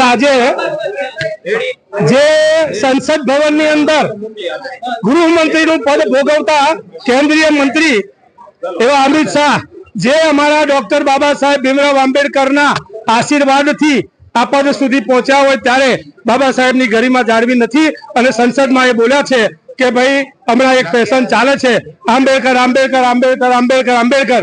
આજે જે સંસદ ભવનની અંદર ગૃહમંત્રીનું પદ ભોગવતા કેન્દ્રીય મંત્રી એવા અમિત શાહ, જે અમારા ડોક્ટર બાબા સાહેબ ભીમરાવ આંબેડકરના આશીર્વાદથી આ પદ સુધી પહોંચ્યા હોય ત્યારે બાબા સાહેબની ગરિમા જાળવી નથી અને સંસદમાં એ બોલ્યા છે કે ભાઈ હમણાં એક ફેશન ચાલે છે. આંબેડકર આંબેડકર આંબેડકર આંબેડકર આંબેડકર.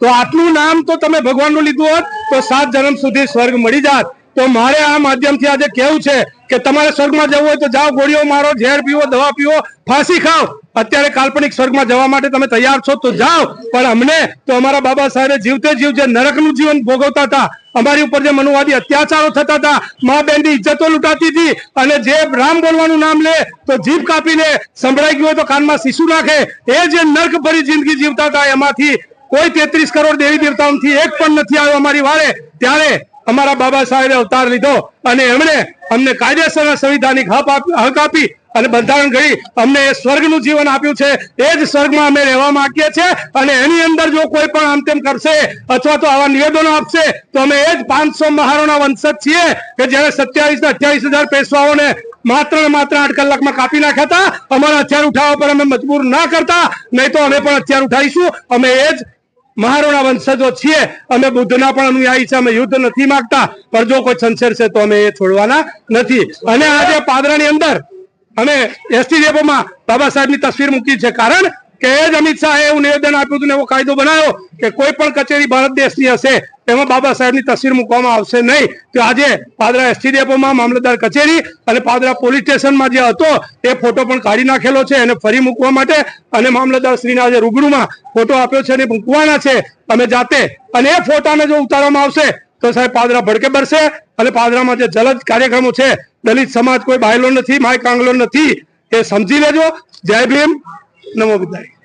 તો આટલું નામ તો તમે ભગવાનનું લીધું હોત, તો સાત જન્મ સુધી સ્વર્ગ મળી જાત. તો મારે આ માધ્યમથી આજે કેવું છે કે તમારે સ્વર્ગમાં જવું હોય તો જાઓ, ગોળીઓ મારો, ઝેર પીવો, દવા પીવો, ફાંસી ખાઓ. અત્યારે કાલ્પનિક સ્વર્ગમાં જવા માટે તમે તૈયાર છો તો જાઓ. પણ અમને તો અમારા બાબા સાહેબે જીવતે જીવ જે નરકનું જીવન ભોગવતા હતા. અમારી ઉપર જે મનુવાદી અત્યાચારો થતા હતા, મા બેનની ઇજ્જતો લૂંટાતી હતી અને જે રામ બોલવાનું નામ લે, તો જીભ કાપીને સંભળાઈ ગયું હોય તો કાનમાં શીશુ નાખે. એ જે નર્ક ભરી જિંદગી જીવતા હતા, એમાંથી કોઈ તેત્રીસ કરોડ દેવી દેવતાઓથી એક પણ નથી આવ્યો અમારી વારે, ત્યારે અમારા બાબા સાહેબે અવતાર લીધો અને એમણે અમને કાયદેસરના સંવિધાનિક હક આપી અને બંધારણ ઘડી અમને એ સ્વર્ગનું જીવન આપ્યું છે. એ જ સ્વર્ગમાં અમે રહેવા માંગીએ છીએ અને એની અંદર જો કોઈ પણ આમ તેમ કરશે અથવા તો આવા નિવેદનો આપશે, તો અમે એ જ પાંચસો મહારોના વંશજ છીએ કે જેને સત્યાવીસ ને અઠ્યાવીસ હજાર પેશવાઓને માત્ર ને માત્ર આઠ કલાકમાં કાપી નાખ્યા હતા. અમારા હથિયાર ઉઠાવવા પર અમે મજબૂર ના કરતા, નહીં તો અમે પણ હથિયાર ઉઠાવીશું. અમે એ જ મહારોણા વંશજો છીએ. અમે બુદ્ધના પણ અનુયાયી છે અમે યુદ્ધ નથી માંગતા. પણ જો કોઈ છંછેડશે તો અમે એ છોડવાના નથી. અને આજે પાદરાની અંદર અમે એસટી ડેપોમાં બાબા સાહેબની તસવીર મૂકી છે. કારણ કે જ અમિત શાહે એવું નિવેદન આપ્યું હતું ને એવો કાયદો બનાવ્યો કે કોઈ પણ કચેરી ભારત દેશની હશે, તેમાં બાબા સાહેબની તસવીર મૂકવામાં આવશે નહીં. તો આજે પાદરા એસટી ડેપોમાં મામલતદાર કચેરી અને પાદરા પોલીસ સ્ટેશનમાં જે હતો, એ ફોટો પણ કાઢી નાખેલો છે એને ફરી મૂકવા માટે અને મામલતદાર શ્રીના જે રૂબરૂમાં ફોટો આપ્યો છે અને મૂકવાના છે. અમે જાતે અને એ ફોટાને જો ઉતારવામાં આવશે, તો સાહેબ પાદરા ભડકે ભરશે અને પાદરામાં જે જલદ કાર્યક્રમો છે, દલિત સમાજ કોઈ બાયલો નથી, માય કાંગલો નથી, એ સમજી લેજો. જય ભીમ. નમો બુદ્ધાય